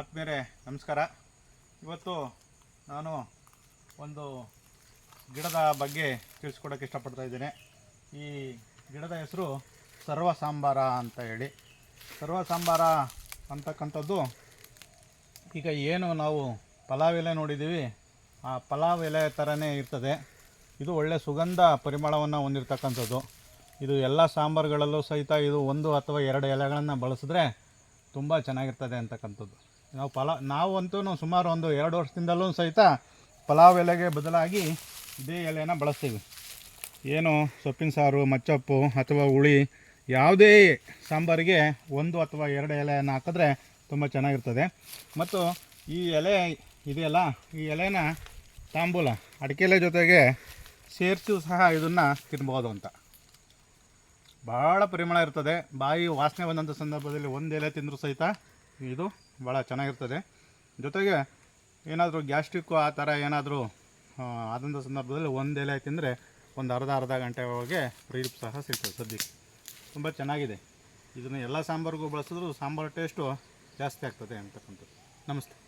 ಆತ್ಮೀಯರೇ, ನಮಸ್ಕಾರ. ಇವತ್ತು ನಾನು ಒಂದು ಗಿಡದ ಬಗ್ಗೆ ತಿಳಿಸ್ಕೊಡೋಕೆ ಇಷ್ಟಪಡ್ತಾ ಇದ್ದೇನೆ. ಈ ಗಿಡದ ಹೆಸರು ಸರ್ವ ಸಾಂಬಾರ ಅಂತ ಹೇಳಿ. ಸರ್ವ ಸಾಂಬಾರ ಅಂತಕ್ಕಂಥದ್ದು ಈಗ ಏನು ನಾವು ಪಲಾವ್ ಎಲೆ ನೋಡಿದ್ದೀವಿ, ಆ ಪಲಾವ್ ಎಲೆ ಥರನೇ ಇರ್ತದೆ. ಇದು ಒಳ್ಳೆಯ ಸುಗಂಧ ಪರಿಮಳವನ್ನು ಹೊಂದಿರತಕ್ಕಂಥದ್ದು. ಇದು ಎಲ್ಲ ಸಾಂಬಾರುಗಳಲ್ಲೂ ಸಹಿತ ಇದು ಒಂದು ಅಥವಾ ಎರಡು ಎಲೆಗಳನ್ನು ಬಳಸಿದ್ರೆ ತುಂಬ ಚೆನ್ನಾಗಿರ್ತದೆ ಅಂತಕ್ಕಂಥದ್ದು. ನಾವು ಪಲಾ ನಾವಂತೂ ಸುಮಾರು ಒಂದು ಎರಡು ವರ್ಷದಿಂದಲೂ ಸಹಿತ ಪಲಾವ್ ಎಲೆಗೆ ಬದಲಾಗಿ ಇದೇ ಎಲೆಯನ್ನು ಬಳಸ್ತೀವಿ. ಏನು ಸೊಪ್ಪಿನ ಸಾರು, ಮಚ್ಚಪ್ಪು ಅಥವಾ ಹುಳಿ, ಯಾವುದೇ ಸಾಂಬಾರಿಗೆ ಒಂದು ಅಥವಾ ಎರಡು ಎಲೆಯನ್ನು ಹಾಕಿದ್ರೆ ತುಂಬ ಚೆನ್ನಾಗಿರ್ತದೆ. ಮತ್ತು ಈ ಎಲೆ ಇದೆಯಲ್ಲ, ಈ ಎಲೆನ ತಾಂಬೂಲ, ಅಡಿಕೆ ಎಲೆ ಜೊತೆಗೆ ಸೇರಿಸು ಸಹ ಇದನ್ನು ತಿನ್ಬೋದು ಅಂತ. ಭಾಳ ಪರಿಮಳ ಇರ್ತದೆ. ಬಾಯಿ ವಾಸನೆ ಬಂದಂಥ ಸಂದರ್ಭದಲ್ಲಿ ಒಂದು ಎಲೆ ತಿಂದರೂ ಸಹಿತ ಇದು ಭಾಳ ಚೆನ್ನಾಗಿರ್ತದೆ. ಜೊತೆಗೆ ಏನಾದರೂ ಗ್ಯಾಸ್ಟ್ರಿಕ್ಕು ಆ ಥರ ಏನಾದರೂ ಆದಂಥ ಸಂದರ್ಭದಲ್ಲಿ ಒಂದು ಎಲೆ ತಿಂದರೆ ಒಂದು ಅರ್ಧ ಅರ್ಧ ಗಂಟೆ ಒಳಗೆ ರಿಲೀಫ್ ಸಹ ಸಿಗ್ತದೆ ಸದ್ಯಕ್ಕೆ. ತುಂಬ ಚೆನ್ನಾಗಿದೆ. ಇದನ್ನು ಎಲ್ಲ ಸಾಂಬಾರಿಗೂ ಬಳಸಿದ್ರು ಸಾಂಬಾರು ಟೇಸ್ಟು ಜಾಸ್ತಿ ಆಗ್ತದೆ ಅಂತಕ್ಕಂಥದ್ದು. ನಮಸ್ತೆ.